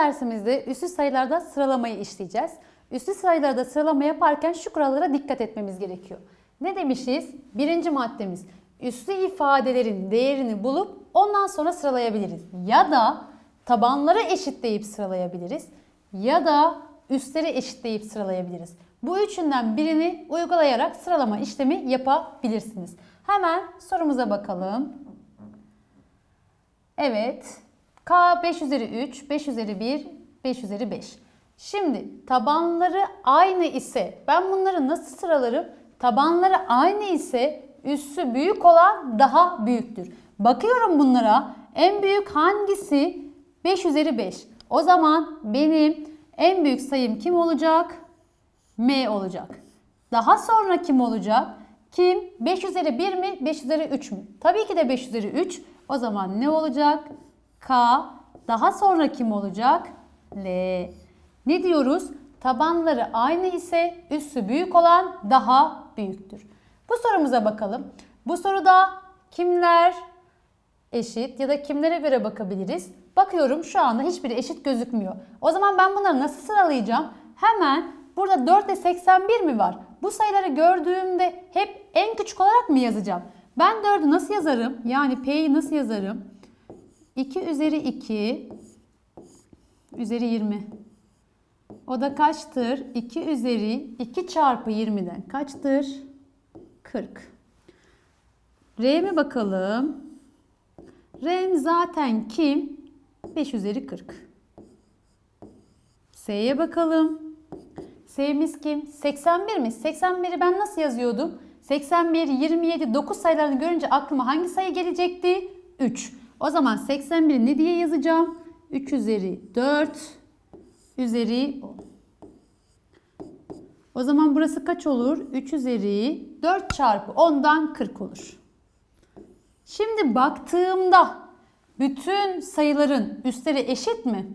dersimizde üslü sayılarda sıralamayı işleyeceğiz. Üslü sayılarda sıralama yaparken şu kurallara dikkat etmemiz gerekiyor. Ne demişiz? Birinci maddemiz üslü ifadelerin değerini bulup ondan sonra sıralayabiliriz. Ya da tabanları eşitleyip sıralayabiliriz. Ya da üstleri eşitleyip sıralayabiliriz. Bu üçünden birini uygulayarak sıralama işlemi yapabilirsiniz. Hemen sorumuza bakalım. Evet. K 5 üzeri 3, 5 üzeri 1, 5 üzeri 5. Şimdi tabanları aynı ise ben bunları nasıl sıralarım? Tabanları aynı ise üssü büyük olan daha büyüktür. Bakıyorum bunlara en büyük hangisi? 5 üzeri 5. O zaman benim en büyük sayım kim olacak? M olacak. Daha sonra kim olacak? Kim? 5 üzeri 1 mi? 5 üzeri 3 mü? Tabii ki de 5 üzeri 3. O zaman ne olacak? K. Daha sonra kim olacak? L. Ne diyoruz? Tabanları aynı ise üssü büyük olan daha büyüktür. Bu sorumuza bakalım. Bu soruda kimler eşit ya da kimlere göre bakabiliriz? Bakıyorum şu anda hiçbiri eşit gözükmüyor. O zaman ben bunları nasıl sıralayacağım? Hemen burada 4 ile 81 mi var? Bu sayıları gördüğümde hep en küçük olarak mı yazacağım? Ben 4'ü nasıl yazarım? Yani P'yi nasıl yazarım? 2 üzeri 2 üzeri 20. O da kaçtır? 2 üzeri 2 çarpı 20'den kaçtır? 40. R'ye bakalım. R'm zaten kim? 5 üzeri 40. S'ye bakalım. S'miz kim? 81 mi? 81'i ben nasıl yazıyordum? 81, 27, 9 sayılarını görünce aklıma hangi sayı gelecekti? 3. O zaman 81'i ne diye yazacağım? 3 üzeri 4 üzeri 10. O zaman burası kaç olur? 3 üzeri 4 çarpı 10'dan 40 olur. Şimdi baktığımda bütün sayıların üstleri eşit mi?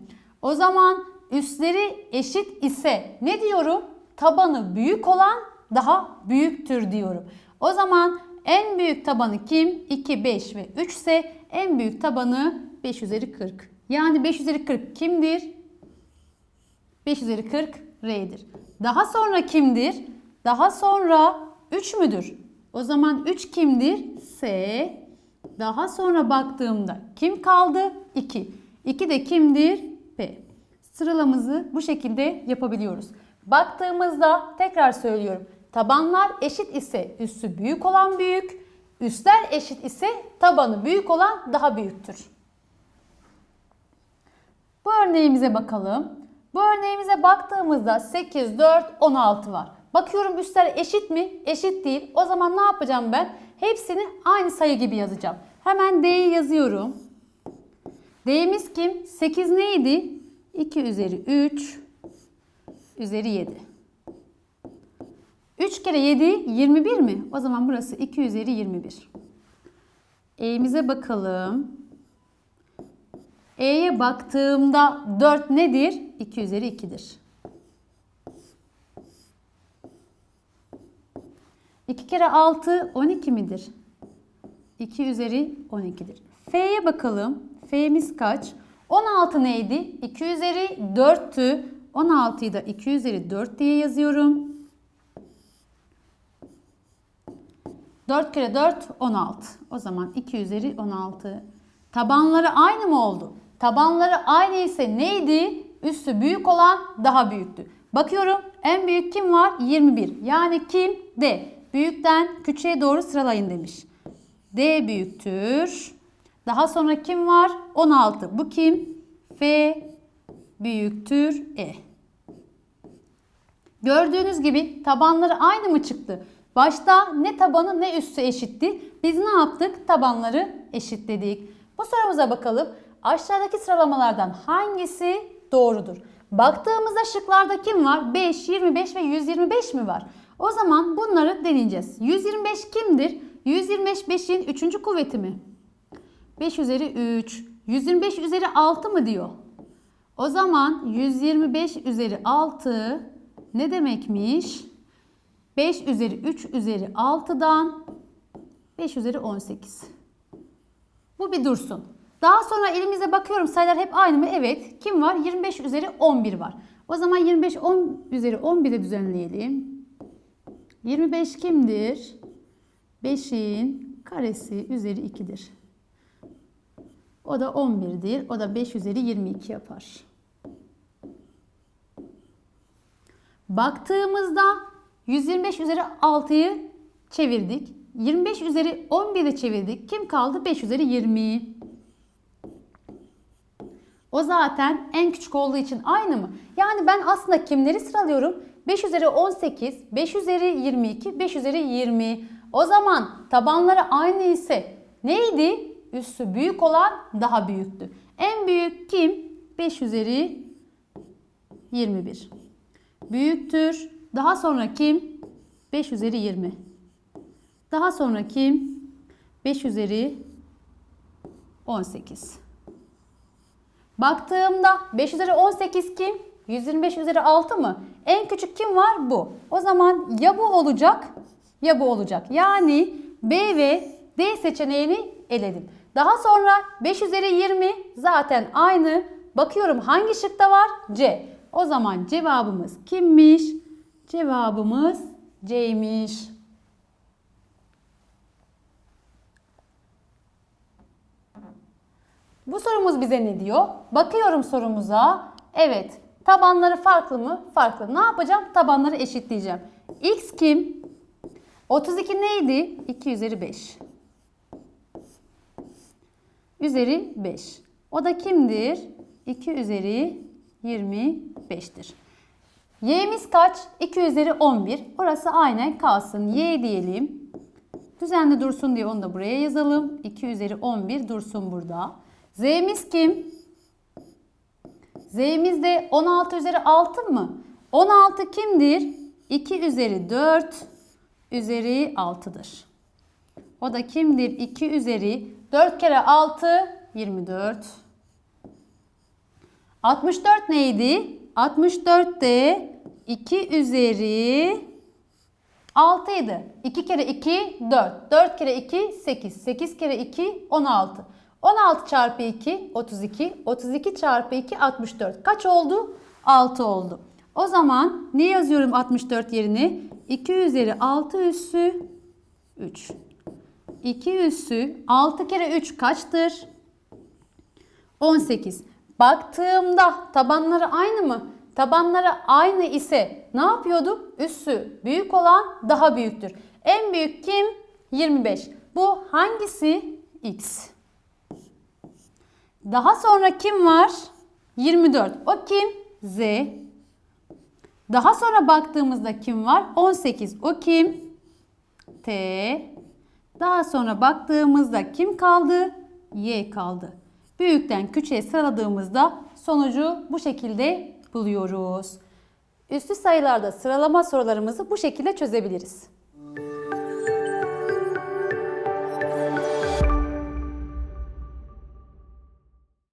O zaman üstleri eşit ise ne diyorum? Tabanı büyük olan daha büyüktür diyorum. O zaman en büyük tabanı kim? 2, 5 ve 3 ise en büyük tabanı 5 üzeri 40. Yani 5 üzeri 40 kimdir? 5 üzeri 40 R'dir. Daha sonra kimdir? Daha sonra 3 müdür? O zaman 3 kimdir? S. Daha sonra baktığımda kim kaldı? 2. 2 de kimdir? P. Sıralamızı bu şekilde yapabiliyoruz. Baktığımızda tekrar söylüyorum. Tabanlar eşit ise üssü büyük olan büyük, üstler eşit ise tabanı büyük olan daha büyüktür. Bu örneğimize bakalım. Bu örneğimize baktığımızda 8, 4, 16 var. Bakıyorum üstler eşit mi? Eşit değil. O zaman ne yapacağım ben? Hepsini aynı sayı gibi yazacağım. Hemen D'yi yazıyorum. D'miz kim? 8 neydi? 2 üzeri 3 üzeri 7. 3 kere 7 21 mi? O zaman burası 2 üzeri 21. E'mize bakalım. E'ye baktığımda 4 nedir? 2 üzeri 2'dir. 2 kere 6 12 midir? 2 üzeri 12'dir. F'ye bakalım. F'miz kaç? 16 neydi? 2 üzeri 4'tü. 16'yı da 2 üzeri 4 diye yazıyorum. 4 kere 4 16. O zaman 2 üzeri 16. Tabanları aynı mı oldu? Tabanları aynı ise neydi? Üstü büyük olan daha büyüktü. Bakıyorum en büyük kim var? 21. Yani kim? D. Büyükten küçüğe doğru sıralayın demiş. D büyüktür. Daha sonra kim var? 16. Bu kim? F büyüktür E. Gördüğünüz gibi tabanları aynı mı çıktı? Başta ne tabanı ne üstü eşitti. Biz ne yaptık? Tabanları eşitledik. Bu sorumuza bakalım. Aşağıdaki sıralamalardan hangisi doğrudur? Baktığımızda şıklarda kim var? 5, 25 ve 125 mi var? O zaman bunları deneyeceğiz. 125 kimdir? 125 5'in 3. kuvveti mi? 5 üzeri 3. 125 üzeri 6 mı diyor? O zaman 125 üzeri 6 ne demekmiş? 5 üzeri 3 üzeri 6'dan 5 üzeri 18. Bu bir dursun. Daha sonra elimize bakıyorum sayılar hep aynı mı? Evet. Kim var? 25 üzeri 11 var. O zaman 25 10 üzeri 11'i düzenleyelim. 25 kimdir? 5'in karesi üzeri 2'dir. O da 11'dir. O da 5 üzeri 22 yapar. Baktığımızda 125 üzeri 6'yı çevirdik. 25 üzeri 11'i çevirdik. Kim kaldı? 5 üzeri 20. O zaten en küçük olduğu için aynı mı? Yani ben aslında kimleri sıralıyorum? 5 üzeri 18, 5 üzeri 22, 5 üzeri 20. O zaman tabanları aynı ise neydi? Üssü büyük olan daha büyüktü. En büyük kim? 5 üzeri 21. Büyüktür. Daha sonra kim? 5 üzeri 20. Daha sonra kim? 5 üzeri 18. Baktığımda 5 üzeri 18 kim? 125 üzeri 6 mı? En küçük kim var? Bu. O zaman ya bu olacak ya bu olacak. Yani B ve D seçeneğini eledim. Daha sonra 5 üzeri 20 zaten aynı. Bakıyorum hangi şıkta var? C. O zaman cevabımız kimmiş? Cevabımız C'ymiş. Bu sorumuz bize ne diyor? Bakıyorum sorumuza. Evet. Tabanları farklı mı? Farklı. Ne yapacağım? Tabanları eşitleyeceğim. X kim? 32 neydi? 2 üzeri 5. Üzeri 5. O da kimdir? 2 üzeri 25'tir. Y'miz kaç? 2 üzeri 11. Orası aynen kalsın. Y diyelim. Düzenli dursun diye onu da buraya yazalım. 2 üzeri 11 dursun burada. Z'miz kim? Z'miz de 16 üzeri 6 mı? 16 kimdir? 2 üzeri 4 üzeri 6'dır. O da kimdir? 2 üzeri 4 kere 6 24. 64 neydi? 64 de 2 üzeri 6 idi. 2 kere 2 4. 4 kere 2 8. 8 kere 2 16. 16 çarpı 2 32. 32 çarpı 2 64. Kaç oldu? 6 oldu. O zaman ne yazıyorum 64 yerine? 2 üzeri 6 üssü 3. 2 üssü 6 kere 3 kaçtır? 18. Baktığımda tabanları aynı mı? Tabanları aynı ise ne yapıyorduk? Üssü büyük olan daha büyüktür. En büyük kim? 25. Bu hangisi? X. Daha sonra kim var? 24. O kim? Z. Daha sonra baktığımızda kim var? 18. O kim? T. Daha sonra baktığımızda kim kaldı? Y kaldı. Büyükten küçüğe sıraladığımızda sonucu bu şekilde buluyoruz. Üstü sayılarda sıralama sorularımızı bu şekilde çözebiliriz.